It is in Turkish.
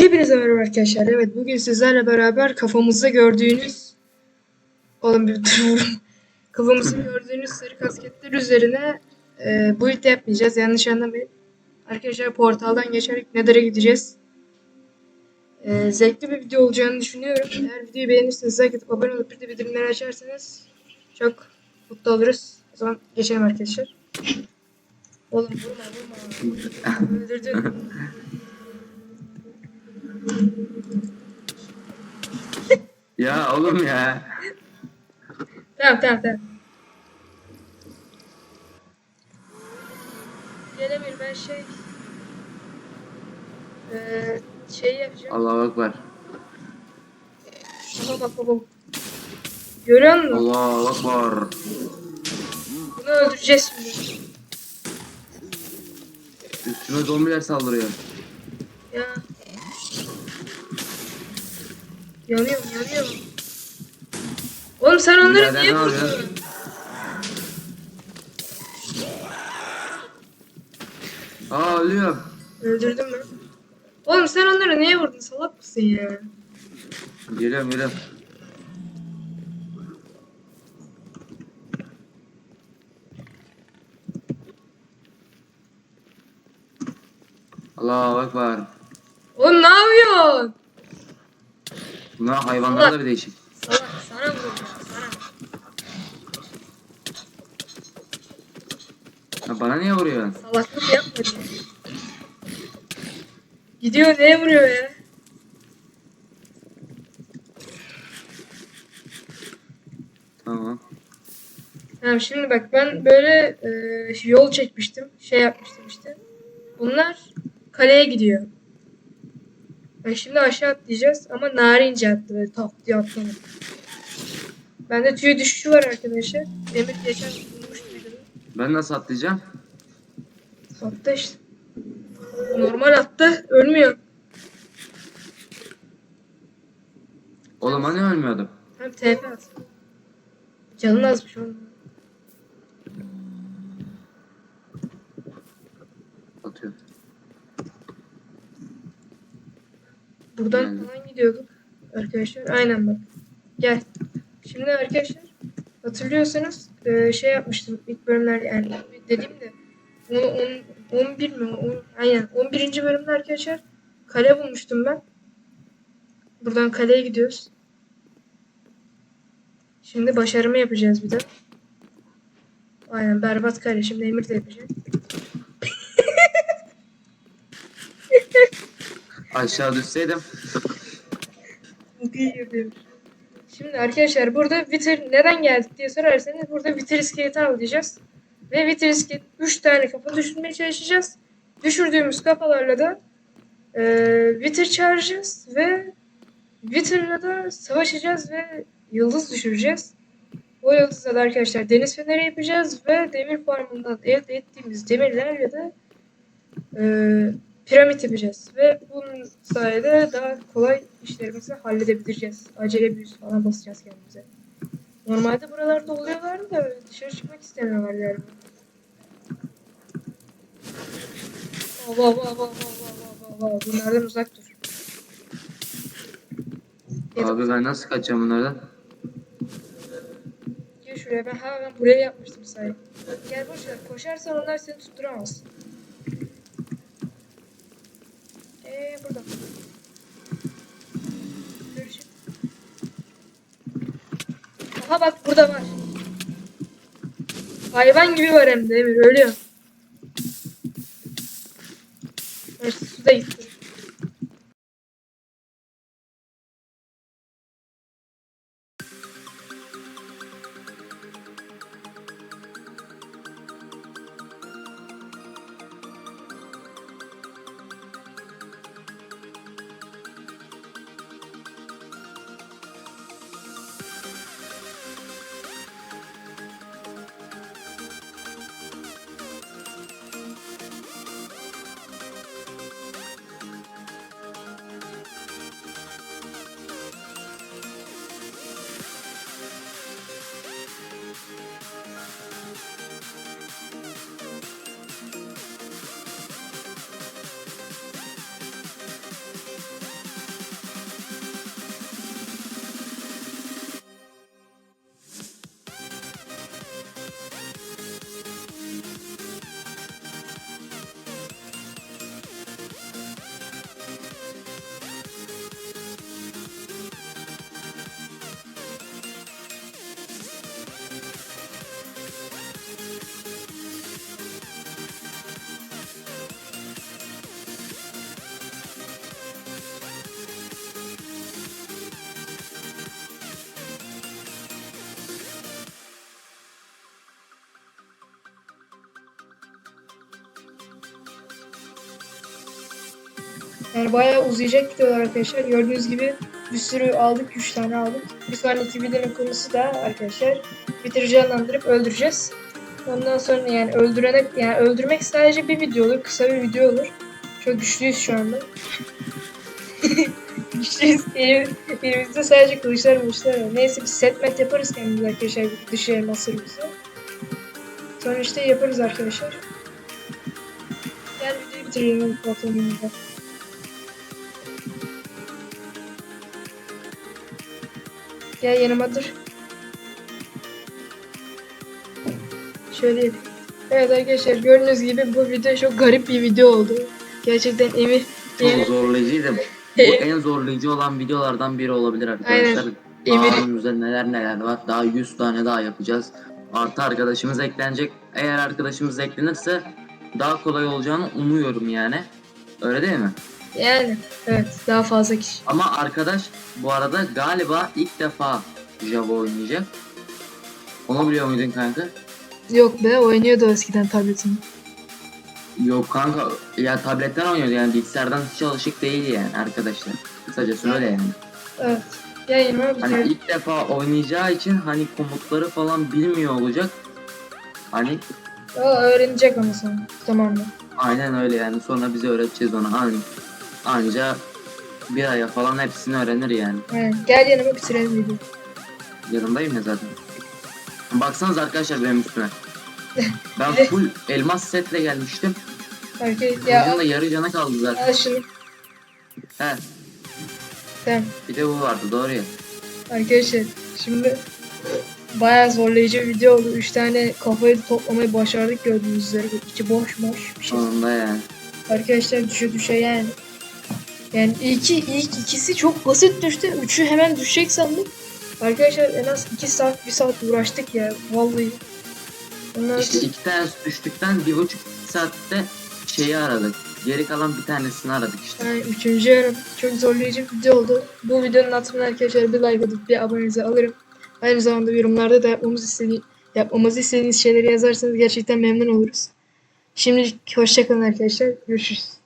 Hepinize merhaba arkadaşlar. Evet bugün sizlerle beraber kafamızda gördüğünüz Oğlum bir dur. Kafamızda gördüğünüz sarı kasketler üzerine e, build yapmayacağız. Yanlış anlamayın. Arkadaşlar portaldan geçerek Nether'a gideceğiz. E, zevkli bir video olacağını düşünüyorum. Eğer videoyu beğenirseniz like atıp abone olup bir de bildirimleri açarsanız çok mutlu oluruz. O zaman geçelim arkadaşlar. Oğlum vurma vurma. Öldürdün. Ya oğlum ya. Tamam tamam tamam. Gelemir ben şey eee şey yapacağım. Allahu Ekber. Baba bak baba. Görüyor musun? Allahu Ekber. Bunu öldüreceğiz şimdi. Üstüme zombiler saldırıyor. Ya. Yanıyorum yanıyorum. Oğlum sen onları Birader, niye vurdun? Aa ölüyorum. Öldürdüm ben. Oğlum sen onları niye vurdun? Salak mısın ya? Geliyorum geliyorum. Allahu Ekber. Oğlum ne yapıyorsun? Bunlar hayvanlar da bir değişik. Salak sana vurdum sana. Ha, bana niye vuruyorsun? Salaklık yapma diye. Gidiyor neye vuruyor ya? Tamam. Tamam şimdi bak ben böyle e, yol çekmiştim. Şey yapmıştım işte. Bunlar kaleye gidiyor. Ben şimdi aşağı atlayacağız ama narince attı böyle tak diye atlamadı. Bende tüy düşüşü var arkadaşlar. Demir geçen videoda. Ben nasıl atlayacağım? Attı işte. Normal attı. Ölmüyor. Oğlum hani ölmüyordum. Hem TP at. Canın azmış onun. Atıyorum. Buradan Yani. falan gidiyorduk arkadaşlar. Aynen bak. Gel. Şimdi arkadaşlar hatırlıyorsanız e, şey yapmıştım ilk bölümler yani dediğimde 10, 10, 11 mi? 10, aynen 11. bölümde arkadaşlar kale bulmuştum ben. Buradan kaleye gidiyoruz. Şimdi başarımı yapacağız bir de. Aynen berbat kale. Şimdi Emir de yapacak. Aşağı düşseydim. Yapıyorum. Şimdi arkadaşlar burada Wither neden geldik diye sorarsanız burada Wither iskeleti avlayacağız. Ve Wither iskelet 3 tane kafa düşürmeye çalışacağız. Düşürdüğümüz kafalarla da e, Wither çağıracağız ve Wither'la da savaşacağız ve yıldız düşüreceğiz. O yıldızla da arkadaşlar deniz feneri yapacağız ve demir farmından elde ettiğimiz demirlerle de e, piramit yapacağız. Ve bunun sayede daha kolay işlerimizi halledebileceğiz. Acele büyüsü falan basacağız kendimize. Normalde buralarda oluyorlardı da dışarı çıkmak istemiyorlar galiba. Ava ava ava ava ava ava ava bunlardan uzak dur. Abi ben nasıl kaçacağım bunlardan? Gel şuraya ben ha ben buraya yapmıştım sayı. Gel boş ver koşarsan onlar seni tutturamaz. Eee burada. Görüşürüz. Aha bak burada var. Hayvan gibi var hem de Emir ölüyor. Yani bayağı uzayacak videolar arkadaşlar. Gördüğünüz gibi bir sürü aldık. 3 tane aldık. Bir sonraki videonun konusu da arkadaşlar Twitter'ı canlandırıp öldüreceğiz. Ondan sonra yani öldürene yani öldürmek sadece bir video olur. Kısa bir video olur. Çok güçlüyüz şu anda. güçlüyüz. Elim, elimizde sadece kılıçlar kılıçlar var. Neyse biz setmet yaparız kendimiz arkadaşlar. Dış elmaslarımızı. Sonra işte yaparız arkadaşlar. Gel videoyu bitirelim platformumuzda. Gel yanıma dur. Şöyle yapayım. Evet arkadaşlar gördüğünüz gibi bu video çok garip bir video oldu. Gerçekten Emir Çok zorlayıcıydı. Bu en zorlayıcı olan videolardan biri olabilir arkadaşlar. Daha Emir- önümüzde neler neler var. Daha 100 tane daha yapacağız. Artı arkadaşımız eklenecek. Eğer arkadaşımız eklenirse daha kolay olacağını umuyorum yani. Öyle değil mi? Yani evet daha fazla kişi. Ama arkadaş bu arada galiba ilk defa Java oynayacak. Onu biliyor muydun kanka? Yok be oynuyordu eskiden tabletini. Yok kanka ya tabletten oynuyordu yani bilgisayardan hiç alışık değil yani arkadaşlar. Kısacası öyle yani. Evet. Yanıma Hani ilk defa oynayacağı için hani komutları falan bilmiyor olacak. Hani O öğrenecek ama sonra. Tamam mı? aynen öyle yani sonra bize öğreteceğiz ona. Hani anca bir aya falan hepsini öğrenir yani. Aynen. Gel yanıma bitirelim videoyu. Yanındayım ya zaten. Baksanız arkadaşlar benim üstüme. Ben full elmas setle gelmiştim. Arkadaşlar Kılıcın ya da yarı cana kaldı zaten. al şunu. He Tamam. bir de bu vardı doğru ya. Arkadaşlar şimdi bayağı zorlayıcı bir video oldu. 3 tane kafayı toplamayı başardık gördüğünüz üzere. İçi boş boş bir şey. Sonunda yani. Arkadaşlar düşe düşe yani. Yani ilki, ilk ikisi çok basit düştü. Üçü hemen düşecek sandım. Arkadaşlar en az 2 saat 1 saat uğraştık ya. Vallahi. Ondan İşte iki tane düştükten bir buçuk saatte şeyi aradık. Geri kalan bir tanesini aradık işte. yani üçüncü yarım çok zorlayıcı bir video oldu. Bu videonun altına arkadaşlar bir like atıp bir abonenizi alırım. Aynı zamanda yorumlarda da yapmamız istediği, yapmamızı istediğiniz şeyleri yazarsanız gerçekten memnun oluruz. Şimdilik hoşçakalın arkadaşlar. Görüşürüz.